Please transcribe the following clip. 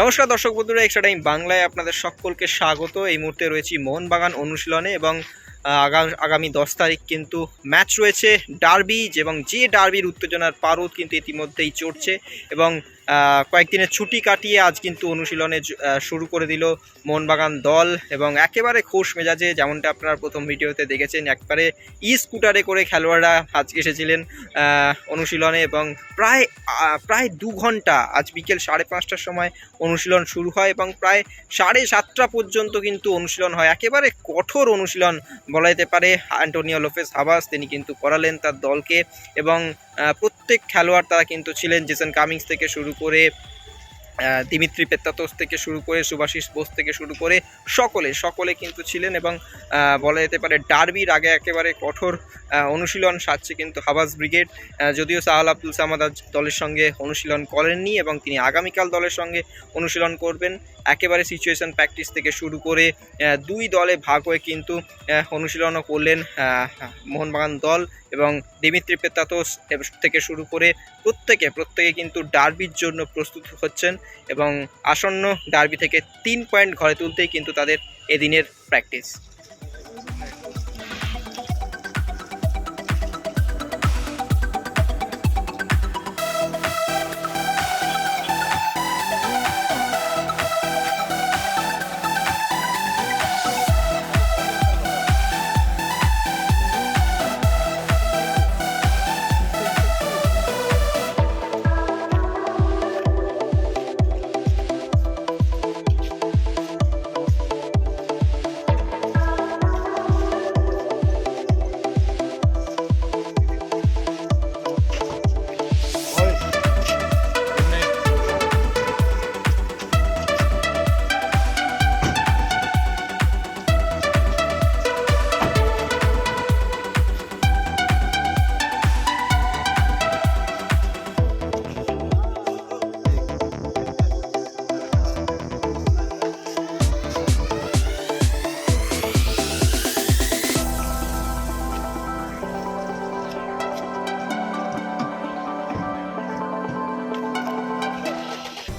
নমস্কার দর্শক বন্ধুরা এক্সট্রা টাইম বাংলায় আপনাদের সকলকে স্বাগত। এই মুহূর্তে রয়েছি মোহনবাগান অনুশীলনে এবং আগাম দশ তারিখ কিন্তু ম্যাচ রয়েছে ডার্বি, এবং যে ডার্বির উত্তেজনার পারদ কিন্তু ইতিমধ্যেই চড়ছে এবং কয়েকদিনের ছুটি কাটিয়ে আজ কিন্তু অনুশীলনে শুরু করে দিল মোহনবাগান দল এবং একেবারে খোশ মেজাজে যেমনটা আপনারা প্রথম ভিডিওতে দেখেছেন, একবারে ই স্কুটারে করে খেলোয়াড়রা আজকে এসেছিলেন অনুশীলনে এবং প্রায় প্রায় দু ঘণ্টা আজ বিকেল সাড়ে পাঁচটার সময় অনুশীলন শুরু হয় এবং প্রায় সাড়ে সাতটা পর্যন্ত কিন্তু অনুশীলন হয়। একেবারে কঠোর অনুশীলন বলা যেতে পারে অ্যান্টোনিও লোফেস হাবাস তিনি কিন্তু করালেন তার দলকে এবং প্রত্যেক খেলোয়াড় তারা কিন্তু ছিলেন, জেসন কামিংস থেকে শুরু করে দিমিত্রি পেত্তাতোস থেকে শুরু করে, সুভাষিস বোস থেকে শুরু করে সকলে সকলে কিন্তু ছিলেন এবং বলা যেতে পারে ডার্বির আগে একেবারে কঠোর অনুশীলন সাজছে কিন্তু হাবাস ব্রিগেড। যদিও সাহাল আব্দুল সামাদ দলের সঙ্গে অনুশীলন করেননি এবং তিনি আগামীকাল দলের সঙ্গে অনুশীলন করবেন। একেবারে সিচুয়েশন প্র্যাকটিস থেকে শুরু করে দুই দলে ভাগ হয়ে কিন্তু অনুশীলনও করলেন মোহনবাগান দল এবং দিমিত্রি পেত্তাতোস থেকে শুরু করে প্রত্যেকে প্রত্যেকে কিন্তু ডার্বির জন্য প্রস্তুত হচ্ছেন এবং আসন্ন ডার্বি থেকে তিন পয়েন্ট ঘরে তুলতেই কিন্তু তাদের এদিনের practice